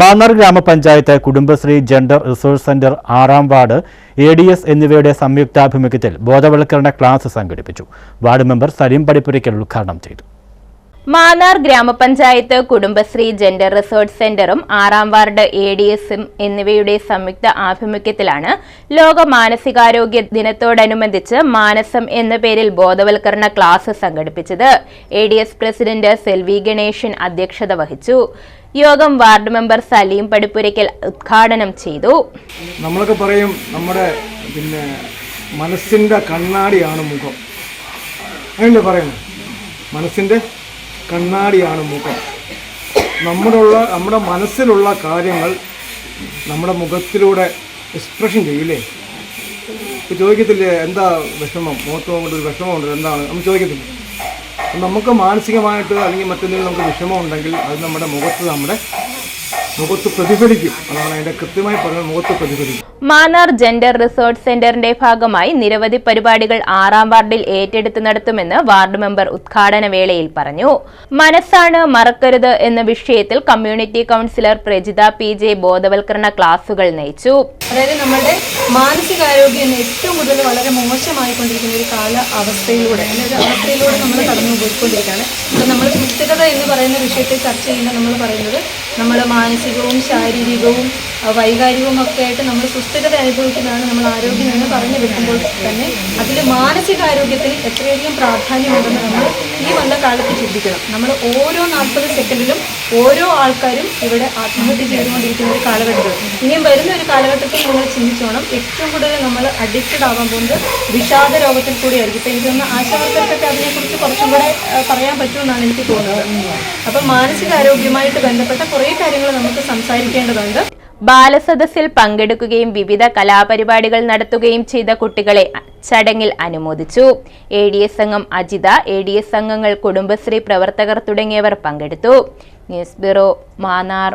Mannar Grama Panchayat Kudumbashree gender resource centre ആറാം ward A D S എന്നിവയുടെ സംയുക്താഭിമുഖ്യത്തിൽ ബോധവൽക്കരണ ക്ലാസ് സംഘടിപ്പിച്ചു. വാർഡ് മെമ്പർ സലീം പടിപ്പുരയ്ക്കൽ ഉദ്ഘാടനം ചെയ്തു. മാന്നാർ ഗ്രാമപഞ്ചായത്ത് കുടുംബശ്രീ ജെൻഡർ റിസോർട്ട് സെന്ററും ആറാം വാർഡ് എ ഡി എസും എന്നിവയുടെ സംയുക്ത ആഭിമുഖ്യത്തിലാണ് ലോക മാനസികാരോഗ്യ ദിനത്തോടനുബന്ധിച്ച് മാനസം എന്ന പേരിൽ ബോധവൽക്കരണ ക്ലാസ് സംഘടിപ്പിച്ചത്. എ പ്രസിഡന്റ് സെൽവി ഗണേശൻ അധ്യക്ഷത വഹിച്ചു. യോഗം വാർഡ് മെമ്പർ സലീം പടിപ്പുരയ്ക്കൽ ഉദ്ഘാടനം ചെയ്തു. നമ്മളൊക്കെ പറയും നമ്മുടെ പിന്നെ മനസ്സിന്റെ കണ്ണാടിയാണ് മുഖം. അങ്ങനെയല്ലേ പറയുന്നത് മനസ്സിന്റെ കണ്ണാടിയാണ് മുഖം. നമ്മുടെ ഉള്ള നമ്മുടെ മനസ്സിലുള്ള കാര്യങ്ങൾ നമ്മുടെ മുഖത്തിലൂടെ എക്സ്പ്രഷൻ ചെയ്യില്ലേ? ഇപ്പോൾ ചോദിക്കത്തില്ലേ എന്താ വിഷമം? മുഖത്ത് കൊണ്ട് ഒരു വിഷമമുണ്ട്? എന്താണ്? നമ്മൾ ചോദിക്കത്തില്ല? നമുക്ക് മാനസികമായിട്ട് അല്ലെങ്കിൽ മറ്റെന്തെങ്കിലും നമുക്ക് വിഷമം ഉണ്ടെങ്കിൽ അത് നമ്മുടെ മുഖത്ത് നമ്മുടെ മുഖത്ത് പ്രതിഫലിക്കും. അതാണ് കൃത്യമായി മുഖത്ത് പ്രതിഫലിക്കും. മാന്നാർ ജെൻഡർ റിസോർട്ട് സെന്ററിന്റെ ഭാഗമായി നിരവധി പരിപാടികൾ ആറാം വാർഡിൽ ഏറ്റെടുത്ത് നടത്തുമെന്ന് വാർഡ് മെമ്പർ ഉദ്ഘാടന വേളയിൽ പറഞ്ഞു. മനസ്സാണ് മറക്കരുത് എന്ന വിഷയത്തിൽ community counsellor Prajitha P J ബോധവൽക്കരണ ക്ലാസുകൾ നയിച്ചു. അതായത് നമ്മുടെ മാനസികാരോഗ്യം ഏറ്റവും കൂടുതൽ വളരെ മോശമായിക്കൊണ്ടിരിക്കുന്ന ഒരു കാല അവസ്ഥയിലൂടെ അവസ്ഥയിലൂടെ പോയിക്കൊണ്ടിരിക്കുകയാണ്. അപ്പം നമ്മൾ സുസ്ഥിരത എന്ന് പറയുന്ന വിഷയത്തെ ചർച്ച ചെയ്യുമ്പോൾ നമ്മൾ പറയുന്നത് നമ്മൾ മാനസികവും ശാരീരികവും വൈകാരികവും ഒക്കെ ആയിട്ട് നമ്മൾ സുസ്ഥിരത അനുഭവിക്കുന്നതാണ് നമ്മൾ ആരോഗ്യം എന്ന് പറഞ്ഞു വെക്കുമ്പോൾ തന്നെ അതിൽ മാനസികാരോഗ്യത്തിന് എത്രയധികം പ്രാധാന്യമുണ്ടെന്ന് നമ്മൾ ഈ വന്ന കാലത്ത് ചിന്തിക്കണം. നമ്മൾ ഓരോ നാൽപ്പത് സെക്കൻഡിലും ഓരോ ആൾക്കാരും ഇവിടെ ആത്മഹത്യ ചെയ്തുകൊണ്ടിരിക്കുന്ന ഒരു കാലഘട്ടത്തിൽ. ഇനിയും വരുന്ന ഒരു കാലഘട്ടത്തിൽ നിങ്ങൾ ചിന്തിച്ചോണം. ഏറ്റവും കൂടുതൽ നമ്മൾ അഡിക്റ്റഡ് ആവാൻ പോകുന്നത് വിഷാദ രോഗത്തിൽ കൂടിയായിരിക്കും. ഇപ്പം എനിക്ക് ആശാവർക്കൊക്കെ അതിനെക്കുറിച്ച് കുറച്ചും കൂടെ പറയാൻ പറ്റുമെന്നാണ് എനിക്ക് തോന്നുന്നത്. അപ്പം മാനസികാരോഗ്യമായിട്ട് ബന്ധപ്പെട്ട കുറേ കാര്യങ്ങൾ നമുക്ക് സംസാരിക്കേണ്ടതുണ്ട്. ബാലസദസ്സിൽ പങ്കെടുക്കുകയും വിവിധ കലാപരിപാടികൾ നടത്തുകയും ചെയ്ത കുട്ടികളെ ചടങ്ങിൽ അനുമോദിച്ചു. എ ഡി എസ് അംഗം അജിത എ ഡി എസ് അംഗങ്ങൾ കുടുംബശ്രീ പ്രവർത്തകർ തുടങ്ങിയവർ പങ്കെടുത്തു. News bureau Mannar.